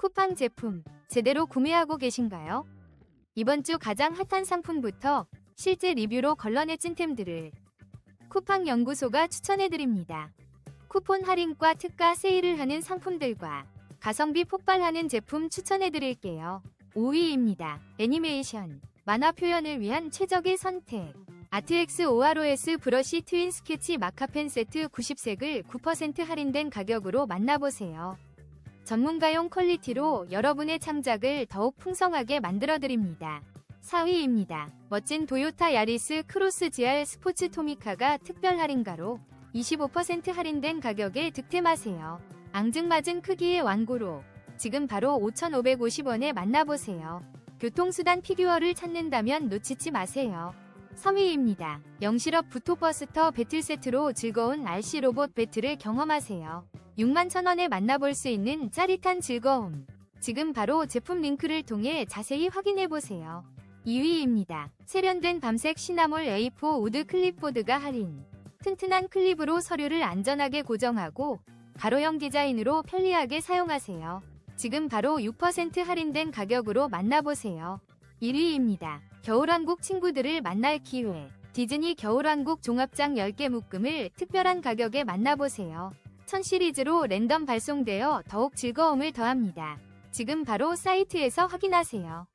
쿠팡 제품 제대로 구매하고 계신가요? 이번 주 가장 핫한 상품부터 실제 리뷰로 걸러내 찐템들을 쿠팡 연구소가 추천해드립니다. 쿠폰 할인과 특가 세일을 하는 상품들과 가성비 폭발하는 제품 추천해드릴게요. 5위입니다. 애니메이션, 만화 표현을 위한 최적의 선택. 아트엑스 OROS 브러쉬 트윈 스케치 마카펜 세트 90색을 9% 할인된 가격으로 만나보세요. 전문가용 퀄리티로 여러분의 창작을 더욱 풍성하게 만들어드립니다. 4위입니다. 멋진 도요타 야리스 크로스 GR 스포츠 토미카가 특별 할인가로 25% 할인된 가격에 득템하세요. 앙증맞은 크기의 완구로 지금 바로 5,550원에 만나보세요. 교통수단 피규어를 찾는다면 놓치지 마세요. 3위입니다. 영실업 부토버스터 배틀 세트로 즐거운 RC 로봇 배틀을 경험하세요. 6만 천원에 만나볼 수 있는 짜릿한 즐거움. 지금 바로 제품 링크를 통해 자세히 확인해보세요. 2위입니다. 세련된 밤색 시나몰 A4 우드 클립보드가 할인. 튼튼한 클립으로 서류를 안전하게 고정하고 가로형 디자인으로 편리하게 사용하세요. 지금 바로 6% 할인된 가격으로 만나보세요. 1위입니다. 겨울왕국 친구들을 만날 기회. 디즈니 겨울왕국 종합장 10개 묶음을 특별한 가격에 만나보세요. 천 시리즈로 랜덤 발송되어 더욱 즐거움을 더합니다. 지금 바로 사이트에서 확인하세요.